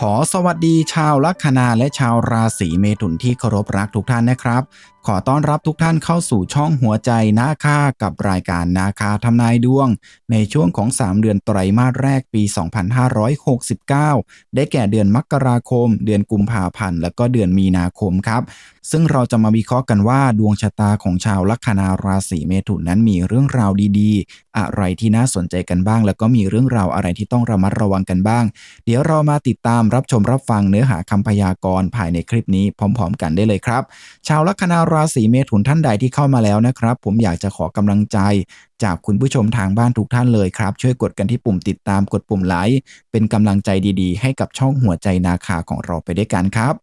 ขอสวัสดีชาวลัคนาและชาวราศีเมถุนที่เคารพรักทุกท่านนะครับ ขอต้อนรับทุกท่านเข้าสู่ช่องหัวใจนาคากับรายการนาคาทำนายดวง ในช่วงของ 3 เดือนไตรมาสแรกปี 2569 ได้แก่เดือนมกราคม เดือนกุมภาพันธ์และก็เดือนมีนาคมครับ ซึ่งเราจะมาวิเคราะห์กันว่าดวงชะตาของชาวลัคนาราศีเมถุนนั้นมีเรื่องราวดีๆ อะไรที่น่าสนใจกันบ้าง แล้วก็มีเรื่องราวอะไรที่ต้องระมัดระวังกันบ้าง เดี๋ยวเรามาติดตามรับชมรับฟังเนื้อหาคำพยากรณ์ภายในคลิปนี้พร้อม ๆ กันได้เลยครับ ชาวลัคนาราศีเมถุนท่านใดที่เข้ามาแล้วนะครับ ผมอยากจะขอกำลังใจจากคุณผู้ชมทางบ้านทุกท่านเลยครับ ช่วยกดกันที่ปุ่มติดตามกดปุ่มไลค์เป็นกำลังใจดีๆ ให้กับช่องหัวใจนาคาของเราไปด้วยกันครับ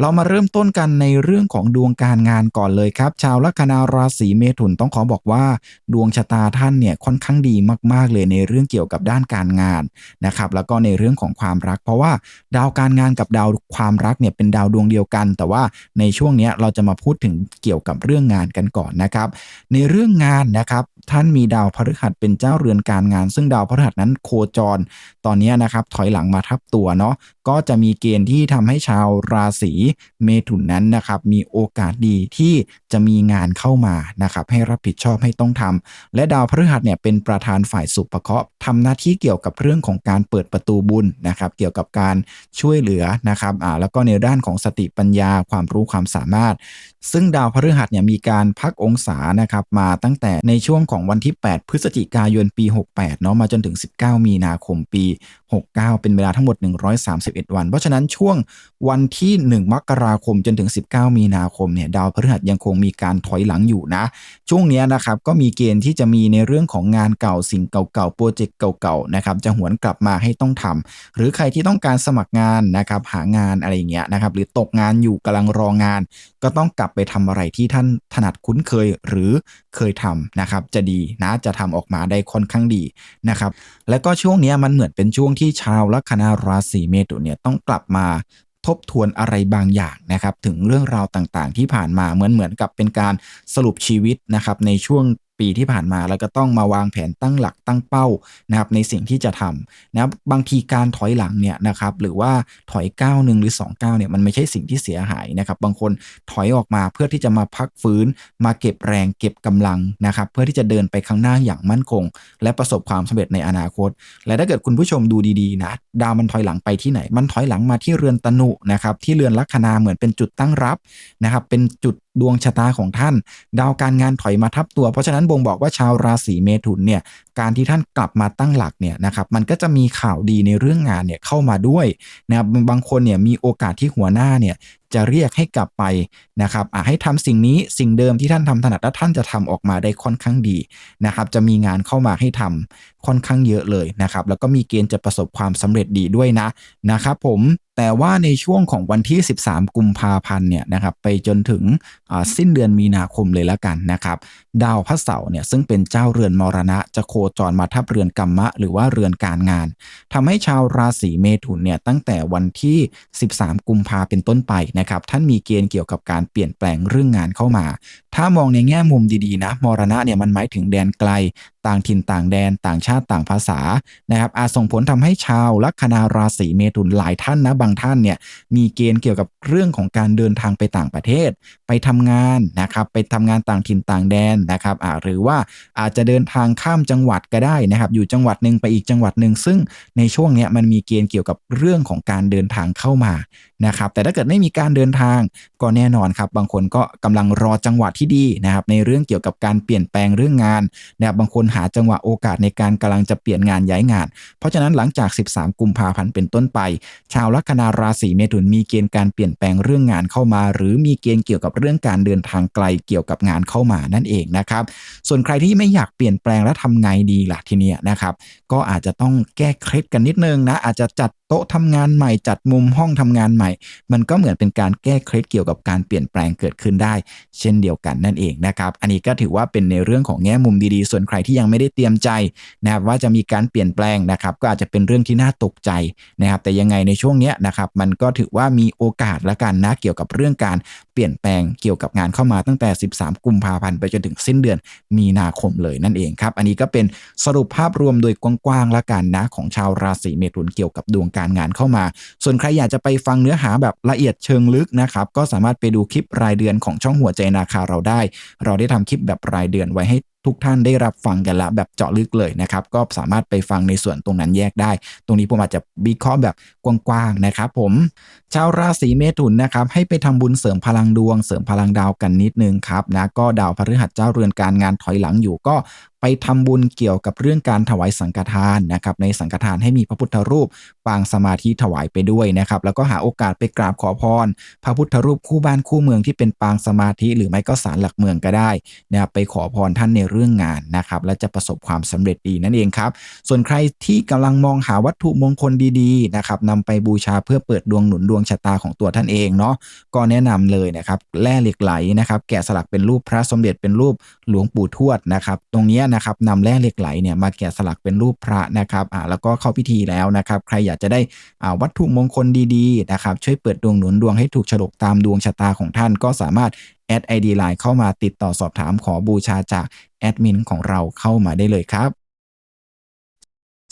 เรามาเริ่มต้นกันในเรื่องของดวงการงานก่อนเลยครับ ชาวลัคนาราศีเมถุนต้องขอบอกว่า ดวงชะตาท่านเนี่ยค่อนข้างดีมาก ๆ เลยในเรื่องเกี่ยวกับด้านการงานนะครับแล้วก็ในเรื่องของความรัก เพราะว่าดาวการงานกับดาวความรักเนี่ยเป็นดาวดวงเดียวกัน แต่ว่าในช่วงนี้เราจะมาพูดถึงเกี่ยวกับเรื่องงานกันก่อนนะครับ ในเรื่องงานนะครับท่านมีดาวพฤหัสเป็นเจ้าเรือนการงาน ซึ่งดาวพฤหัสนั้นโคจร ตอนนี้นะครับถอยหลังมาทับตัวเนาะ ก็จะมีเกณฑ์ที่ทำให้ชาวราศีเมถุนนั้นนะครับมีโอกาสดีที่จะมีงานเข้ามานะครับให้รับผิดชอบให้ต้องทำและดาวพฤหัสเนี่ยเป็นประธานฝ่ายสุภเคราะห์ทำหน้าที่เกี่ยวกับเรื่องของการเปิดประตูบุญนะครับเกี่ยวกับการช่วยเหลือนะครับอ่าแล้วก็ในด้านของสติปัญญาความรู้ความสามารถ ซึ่งดาวพฤหัสเนี่ยมีการพักองศานะครับมาตั้งแต่ในช่วงของวันที่ 8 พฤศจิกายนปี 68เนาะมาจนถึง 19 มีนาคมปี 69 เป็นเวลาทั้งหมด 131วัน เพราะฉะนั้นช่วงวันที่ 1 มกราคมจนถึง 19 มีนาคมเนี่ยดาวพฤหัสยังคงมีการถอยหลังอยู่นะ ช่วงนี้นะครับก็มีเกณฑ์ที่จะมีในเรื่องของงานเก่าสิ่งเก่าๆโปรเจกต์เก่าๆนะครับจะหวนกลับมาให้ต้องทำหรือใครที่ต้องการสมัครงานนะครับหางานอะไรอย่างเงี้ยนะครับหรือตกงานอยู่กำลังรองาน ก็ต้องกลับไปทำอะไรที่ท่านถนัดคุ้นเคยหรือเคยทำนะครับจะดีนะจะทำออกมาได้ค่อนข้างดีนะครับและก็ช่วงนี้มันเหมือนเป็นช่วงที่ชาวลัคนาราศีเมถุนเนี่ยต้องกลับมา ทบทวนอะไรบางอย่างนะครับ ถึงเรื่องราวต่างๆ ที่ผ่านมาเหมือนเหมือนกับเป็นการสรุปชีวิตนะครับในช่วง ปีที่ผ่านมา แล้วก็ต้องมาวางแผนตั้งหลักตั้งเป้านะครับในสิ่งที่จะทำนะครับบางทีการถอยหลังเนี่ยนะครับหรือว่าถอยก้าวหนึ่งหรือ2ก้าวเนี่ยมันไม่ใช่สิ่งที่เสียหายนะครับบางคนถอยออกมาเพื่อที่จะมาพักฟื้น มาเก็บแรงเก็บกำลังนะครับเพื่อที่จะเดินไปข้างหน้าอย่างมั่นคง และประสบความสำเร็จในอนาคต และถ้าเกิดคุณผู้ชมดูดีๆนะดาวมันถอยหลังไปที่ไหน มันถอยหลังมาที่เรือนตนุนะครับที่เรือนลัคนาเหมือนเป็นจุดตั้งรับนะครับเป็นจุด ดวงชะตาของท่าน ดาวการงานถอยมาทับตัว เพราะฉะนั้นบ่งบอกว่าชาวราศีเมถุนเนี่ยการที่ท่านกลับมาตั้งหลักเนี่ยนะครับมันก็จะมีข่าวดีในเรื่องงานเนี่ยเข้ามาด้วยนะครับบางคนเนี่ยมีโอกาสที่หัวหน้าเนี่ยจะเรียกให้กลับไปนะครับให้ทำสิ่งนี้สิ่งเดิมที่ท่านทำถนัดและท่านจะทำออกมาได้ค่อนข้างดีนะครับจะมีงานเข้ามาให้ทำค่อนข้างเยอะเลยนะครับแล้วก็มีเกณฑ์จะประสบความสำเร็จดีด้วยนะนะครับผม แต่ว่าในช่วงของวันที่ 13 กุมภาพันธ์เนี่ยนะครับไปจนถึงสิ้นเดือนมีนาคมเลยแล้วกันนะครับดาวพระเสาร์เนี่ยซึ่งเป็นเจ้าเรือนมรณะจะโคจรมาทับเรือนกรรมะ หรือว่าเรือนการงานทำให้ชาวราศีเมถุนเนี่ยตั้งแต่วันที่ 13 กุมภาเป็นต้นไปนะครับท่านมีเกณฑ์เกี่ยวกับการเปลี่ยนแปลงเรื่องงานเข้ามา ถ้ามองในแง่มุมดีๆนะมรณะเนี่ยมันหมายถึงแดนไกล ต่างถิ่นต่างแดนต่างชาติต่างภาษานะครับอาจส่งผลทำให้ชาวลัคนาราศีเมถุนหลายท่านนะบางท่านเนี่ยมีเกณฑ์เกี่ยวกับเรื่องของการเดินทางไปต่างประเทศ ไปทำงานนะครับไปทำงานต่างถิ่นต่างแดนนะครับหรือว่าอาจจะเดินทางข้ามจังหวัดก็ได้นะครับ อยู่จังหวัดหนึ่งไปอีกจังหวัดหนึ่งซึ่งในช่วงนี้มันมีเกณฑ์เกี่ยวกับเรื่องของการเดินทางเข้ามา นะครับแต่ถ้าเกิดไม่มีการเดินทางก็แน่นอนครับบางคนก็กำลังรอจังหวะที่ดีนะครับในเรื่องเกี่ยวกับการเปลี่ยนแปลงเรื่องงานนะครับบางคนหาจังหวะโอกาสในการกำลังจะเปลี่ยนงานย้ายงาน เพราะฉะนั้นหลังจาก 13 กุมภาพันธ์เป็นต้นไป ชาวลัคนาราศีเมถุนมีเกณฑ์การเปลี่ยนแปลงเรื่องงานเข้ามา หรือมีเกณฑ์เกี่ยวกับเรื่องการเดินทางไกลเกี่ยวกับงานเข้ามานั่นเองนะครับส่วนใครที่ไม่อยากเปลี่ยนแปลงแล้วทำไงดีล่ะทีเนี้ยนะครับก็อาจจะต้องแก้เคล็ดกันนิดนึงนะอาจจะจัดโต๊ะทำงานใหม่จัดมุมห้องทำงานใหม่มันก็เหมือนเป็นการแก้เคล็ดเกี่ยวกับการเปลี่ยนแปลงเกิดขึ้นได้ เช่นเดียวกันนั่นเองนะครับ อันนี้ก็ถือว่าเป็นในเรื่องของแง่มุมดีๆ ส่วนใครที่ยังไม่ได้เตรียมใจนะครับว่าจะมีการเปลี่ยนแปลงนะครับ ก็อาจจะเป็นเรื่องที่น่าตกใจนะครับ แต่ยังไงในช่วงนี้นะครับ มันก็ถือว่ามีโอกาสละกันนะเกี่ยวกับเรื่องการ ปปลี่ยนแปลงเกี่ยวกับงานเข้ามาตั้งแต่ 13 กุมภาพันธ์ไปจนถึงสิ้นเดือนมีนาคมเลยนั่นเองครับ อันนี้ก็เป็นสรุปภาพรวมโดยกว้างๆละกันนะของชาวราศีเมถุนเกี่ยวกับดวงการงานเข้ามา ส่วนใครอยากจะไปฟังเนื้อหาแบบละเอียดเชิงลึกนะครับ ก็สามารถไปดูคลิปรายเดือนของช่องหัวใจนาคาเราได้ เราได้ทำคลิปแบบรายเดือนไว้ให้ทุกท่านได้รับฟังกันละแบบเจาะลึกเลยนะครับ ก็สามารถไปฟังในส่วนตรงนั้นแยกได้ ตรงนี้ผมอาจจะบีคอแบบกว้างๆนะครับผม ชาวราศีเมถุนนะครับ ให้ไปทำบุญเสริมพลังดวง เสริมพลังดาวกันนิดนึงครับนะก็ดาวพฤหัสเจ้าเรือนการงานถอยหลังอยู่ก็ไปทำบุญเกี่ยวกับเรื่องการถวายสังฆทานนะครับในสังฆทานให้มีพระพุทธรูปปางสมาธิถวายไปด้วยนะครับแล้วก็หาโอกาสไปกราบขอพร พระพุทธรูปคู่บ้านคู่เมืองที่เป็นปางสมาธิ หรือไม่ก็ศาลหลักเมืองก็ได้นะไปขอพรท่านในเรื่องงานนะครับและจะประสบความสำเร็จดีนั่นเองครับส่วนใครที่กำลังมองหาวัตถุมงคลดีๆนะครับนำไปบูชาเพื่อเปิดดวงหนุนดวงชะตาของตัวท่านเองเนาะก็แนะนำเลยนะครับแร่เหล็กไหลนะครับแกะสลักเป็นรูปพระสมเด็จเป็นรูปหลวงปู่ทวดนะครับตรงนี้นะครับนำแร่เหล็กไหลเนี่ยมาแกะสลักเป็นรูปพระนะครับอ่าแล้วก็เข้าพิธีแล้วนะครับใครอยากจะได้อ่าวัตถุมงคลดีๆนะครับช่วยเปิดดวงหนุนดวงให้ถูกฉลกตามดวงชะตาของท่านก็สามารถแอดไอดีไลน์เข้ามาติดต่อสอบถามขอบูชาจากแอดมินของเราเข้ามาได้เลยครับ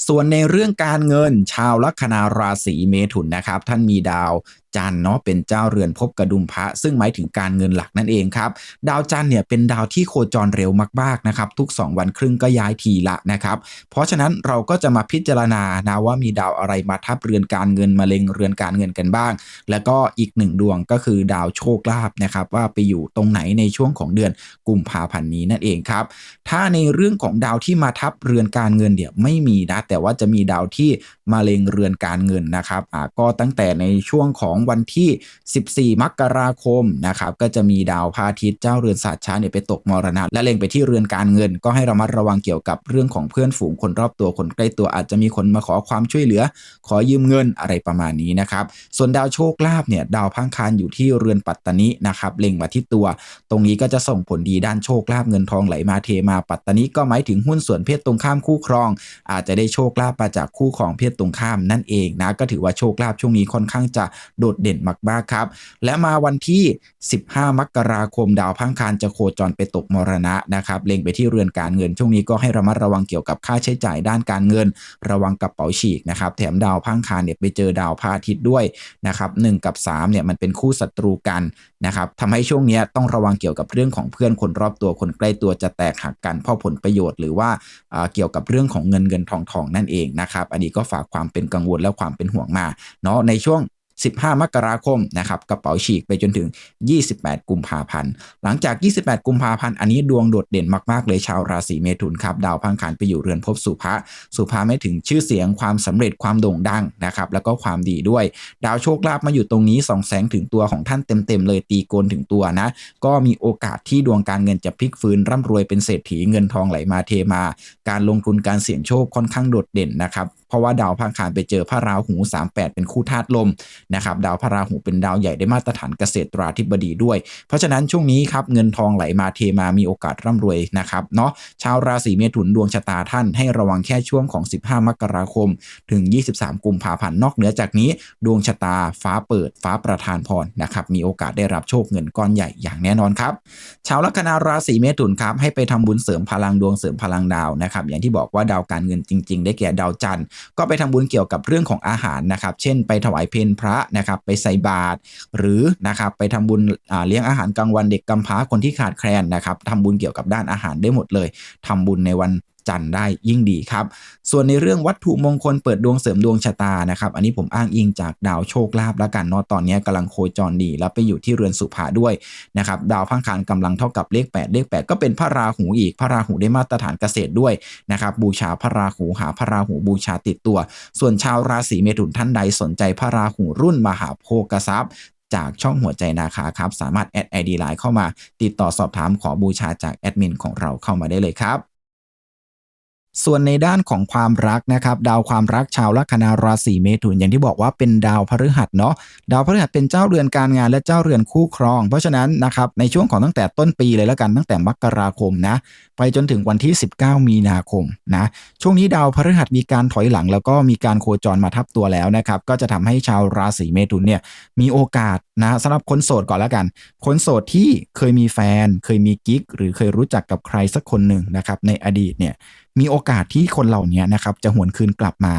ส่วนในเรื่องการเงินชาวลัคนาราศีเมถุนนะครับ ท่านมีดาว จันทร์เนาะเป็นเจ้าเรือนภพกระดุมพระ ซึ่งหมายถึงการเงินหลักนั่นเองครับ ดาวจันทร์เนี่ยเป็นดาวที่โคจรเร็วมากๆนะครับทุก 2 วันครึ่งก็ย้ายทีละนะครับ เพราะฉะนั้นเราก็จะมาพิจารณานะว่ามีดาวอะไรมาทับเรือนการเงินมาเล็งเรือนการเงินกันบ้าง แล้วก็อีกหนึ่งดวงก็คือดาวโชคลาภนะครับว่าไปอยู่ตรงไหนในช่วงของเดือนกุมภาพันธ์นี้นั่นเองครับ ถ้าในเรื่องของดาวที่มาทับเรือนการเงินเนี่ยไม่มีนะแต่ว่าจะมีดาวที่มาเล็งเรือนการเงินนะครับอ่าก็ตั้งแต่ในช่วงของวันที่ 14 มกราคมนะครับก็จะมีดาวพระอาทิตย์เจ้าเรือนศาสตร์ช้าเนี่ยไปตกมรณะ และเล็งไปที่เรือนการเงิน ก็ให้ระมัดระวังเกี่ยวกับเรื่องของเพื่อนฝูงคนรอบตัวคนใกล้ตัวอาจจะมีคนมาขอความช่วยเหลือ ขอยืมเงินอะไรประมาณนี้นะครับ ส่วนดาวโชคลาภเนี่ยดาวพังคารอยู่ที่เรือนปัตตานินะครับเล็งมาที่ตัว ตรงนี้ก็จะส่งผลดีด้านโชคลาภเงินทองไหลมาเทมาปัตตานิก็หมายถึงหุ้นส่วนเพศตรงข้ามคู่ครอง อาจจะได้โชคลาภมาจากคู่ของเพศตรงข้ามนั่นเองนะก็ถือว่าโชคลาภช่วงนี้ค่อนข้างจะโดดเด่นมากๆครับ และมาวันที่ 15 มกราคมดาวพังคารจะโคจรไปตกมรณะนะครับเล็งไปที่เรือนการเงิน ช่วงนี้ก็ให้ระมัดระวังเกี่ยวกับค่าใช้จ่ายด้านการเงิน ระวังกระเป๋าฉีกนะครับแถมดาวพังคารเนี่ยไปเจอดาวพระอาทิตย์ด้วยนะครับหกับ3เนี่ยมันเป็นคู่ศัตรูกันนะครับทำให้ช่วงนี้ต้องระวังเกี่ยวกับเรื่องของเพื่อนคนรอบตัวคนใกล้ตัวจะแตกหักกันเพราะผลประโยชน์หรือว่าเกี่ยวกับเรื่องของเงินเงินทองทองนั่นเองนะครับ อันนี้ก็ฝากความเป็นกังวลและความเป็นห่วงมาเนาะในช่วง 15 มกราคมนะครับกระเป๋าฉีกไปจนถึง 28 กุมภาพันธ์ หลังจาก 28 กุมภาพันธ์อันนี้ดวงโดดเด่นมากๆ เลยชาวราศีเมถุนครับดาวพังคารไปอยู่เรือนภพสุภะสุภะไม่ถึงชื่อเสียงความสำเร็จความโด่งดังนะครับแล้วก็ความดีด้วย ดาวโชคลาภมาอยู่ตรงนี้ส่องแสงถึงตัวของท่านเต็มๆเลยตีโกนถึงตัวนะ ก็มีโอกาสที่ดวงการเงินจะพลิกฟื้นร่ำรวยเป็นเศรษฐีเงินทองไหลมาเทมา การลงทุนการเสี่ยงโชคค่อนข้างโดดเด่นนะครับเพราะว่าดาวพังคารไปเจอพระราหู 38 เป็นคู่ธาตุลมนะครับดาวพระราหูเป็นดาวใหญ่ได้มาตรฐานเกษตราธิบดีด้วย เพราะฉะนั้นช่วงนี้ครับเงินทองไหลมาเทมามีโอกาสร่ำรวยนะครับเนาะชาวราศีเมถุนดวงชะตาท่านให้ระวังแค่ช่วงของ 15 มกราคม ถึง 23 กุมภาพันธ์นอกเหนือจากนี้ ดวงชะตาฟ้าเปิดฟ้าประทานพรนะครับมีโอกาสได้รับโชคเงินก้อนใหญ่อย่างแน่นอนครับชาวลัคนาราศีเมถุนครับให้ไปทำบุญเสริมพลังดวงเสริมพลังดาวนะครับอย่างที่บอกว่าดาวการเงินจริง ๆ ได้แก่ดาวจันทร์ก็ไปทำบุญเกี่ยวกับเรื่องของอาหารนะครับเช่น ไปถวายเพลพระนะครับไปใส่บาตรหรือนะครับไปทำบุญเลี้ยงอาหารกลางวันเด็กกำพร้าคนที่ขาดแคลนนะครับทำบุญเกี่ยวกับด้านอาหารได้หมดเลยทำบุญในวัน จันทร์ได้ยิ่งดีครับ ส่วนในเรื่องวัตถุมงคลเปิดดวงเสริมดวงชะตานะครับ อันนี้ผมอ้างอิงจากดาวโชคลาภแล้วกันเนาะตอนนี้กำลังโคจรดี แล้วไปอยู่ที่เรือนสุภาด้วยนะครับดาวพังคารกำลังเท่ากับเลข 8 เลข 8 ก็เป็นพระราหูอีกพระราหูได้มาตรฐานเกษตรด้วยนะครับบูชาพระราหูหาพระราหูบูชาติดตัว ส่วนชาวราศีเมถุนท่านใดสนใจพระราหูรุ่นมหาโภกทรัพย์จากช่องหัวใจนาคาครับ สามารถแอดไอดีไลน์เข้ามา ติดต่อสอบถามขอบูชาจากแอดมินของเราเข้ามาได้เลยครับ ส่วนในด้านของความรักนะครับดาวความรักชาวลัคนาราศีเมถุนอย่างที่บอกว่าเป็นดาวพฤหัสเนาะดาวพฤหัสเป็นเจ้าเรือนการงานและเจ้าเรือนคู่ครอง เพราะฉะนั้นนะครับในช่วงของตั้งแต่ต้นปีเลยแล้วกันตั้งแต่มกราคมนะไปจนถึงวันที่ 19 มีนาคมนะช่วงนี้ดาวพฤหัสมีการถอยหลัง แล้วก็มีการโคจรมาทับตัวแล้วนะครับก็จะทำให้ชาวราศีเมถุนเนี่ยมีโอกาสนะสำหรับคนโสดก่อนแล้วกัน คนโสดที่เคยมีแฟน เคยมีกิ๊กหรือเคยรู้จักกับใครสักคนหนึ่งนะครับในอดีตเนี่ย มีโอกาสที่คนเหล่านี้นะครับจะหวนคืนกลับมา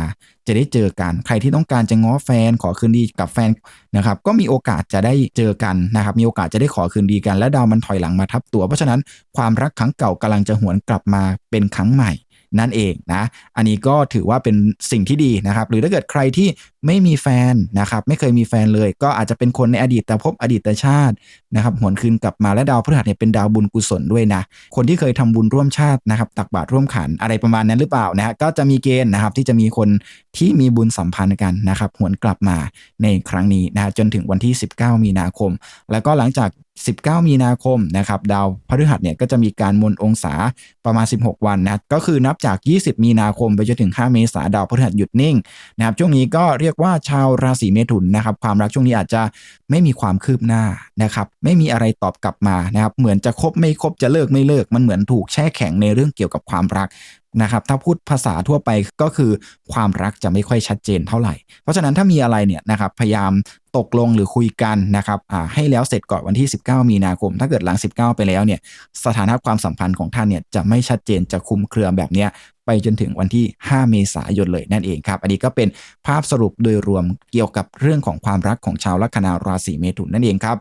จะได้เจอกัน ใครที่ต้องการจะง้อแฟนขอคืนดีกับแฟนนะครับก็มีโอกาสจะได้เจอกันนะครับมีโอกาสจะได้ขอคืนดีกัน และดาวมันถอยหลังมาทับตัว เพราะฉะนั้นความรักครั้งเก่ากำลังจะหวนกลับมาเป็นครั้งใหม่ นั่นเองนะ อันนี้ก็ถือว่าเป็นสิ่งที่ดีนะครับ หรือถ้าเกิดใครที่ไม่มีแฟนนะครับ ไม่เคยมีแฟนเลย ก็อาจจะเป็นคนในอดีตแต่พบอดีตชาตินะครับหวนคืนกลับมาและดาวพฤหัสเนี่ยเป็นดาวบุญกุศลด้วยนะ คนที่เคยทำบุญร่วมชาตินะครับตักบาตรร่วมขันอะไรประมาณนั้นหรือเปล่านะก็จะมีเกณฑ์นะครับที่จะมีคนที่มีบุญสัมพันธ์กันนะครับหวนกลับมาในครั้งนี้นะจนถึงวันที่ 19 มีนาคม แล้วก็หลังจาก 19 มีนาคมนะครับดาวพฤหัสเนี่ยก็จะมีการมนองศาประมาณ 16 วันนะก็คือนับจาก 20 มีนาคมไปจนถึง 5 เมษาดาวพฤหัสหยุดนิ่งนะครับช่วงนี้ก็เรียกว่าชาวราศีเมถุนนะครับความรักช่วงนี้อาจจะไม่มีความคืบหน้านะครับไม่มีอะไรตอบกลับมานะครับเหมือนจะคบไม่คบจะเลิกไม่เลิกมันเหมือนถูกแช่แข็งในเรื่องเกี่ยวกับความรักนะครับถ้าพูดภาษาทั่วไปก็คือความรักจะไม่ค่อยชัดเจนเท่าไหร่ เพราะฉะนั้นถ้ามีอะไรเนี่ยนะครับพยายามตกลงหรือคุยกันนะครับให้แล้วเสร็จก่อนวันที่ 19 มีนาคม ถ้าเกิดหลัง 19 ไปแล้วเนี่ยสถานะความสัมพันธ์ของท่านเนี่ยจะไม่ชัดเจนจะคุมเครือแบบเนี้ยไปจนถึงวันที่ 5 เมษายนเลยนั่นเองครับ อันนี้ก็เป็นภาพสรุปโดยรวมเกี่ยวกับเรื่องของความรักของชาวลัคนาราศีเมถุนนั่นเองครับ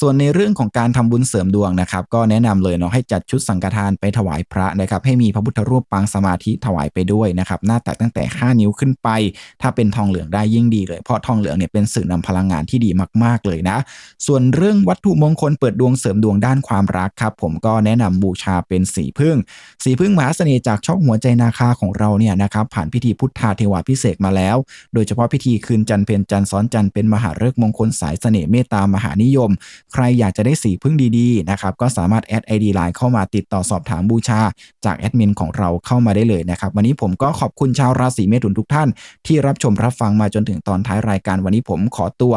ส่วนในเรื่องของการทำบุญเสริมดวงนะครับ ก็แนะนำเลยเนาะให้จัดชุดสังฆทานไปถวายพระนะครับ ให้มีพระพุทธรูปปางสมาธิถวายไปด้วยนะครับ หน้าตักตั้งแต่ 5 นิ้วขึ้นไป ถ้าเป็นทองเหลืองได้ยิ่งดีเลย เพราะทองเหลืองเนี่ยเป็นสื่อนำพลังงานที่ดีมากๆเลยนะ ส่วนเรื่องวัตถุมงคลเปิดดวงเสริมดวงด้านความรักครับ ผมก็แนะนำบูชาเป็นสีพึ่ง สีพึ่งมหาเสน่ห์จากช่องหัวใจนาคาของเราเนี่ยนะครับผ่านพิธีพุทธาเทวาพิเศษมาแล้ว โดยเฉพาะพิธีคืนจันเพนจันซ้อนจันเป็นมหาฤกษ์มงคลสายเสน่ห์เมตตามหานิยมใครอยากจะได้สีพึ่งดีๆนะครับก็สามารถแอดไอดีไลน์เข้ามาติดต่อสอบถามบูชา จากแอดมินของเราเข้ามาได้เลยนะครับ วันนี้ผมก็ขอบคุณชาวราศีเมถุนทุกท่าน ที่รับชมรับฟังมาจนถึงตอนท้ายรายการวันนี้ผมขอตัว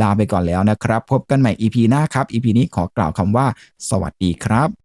ลาไปก่อนแล้วนะครับ พบกันใหม่ EP หน้าครับ EP นี้ขอกล่าวคำว่า สวัสดีครับ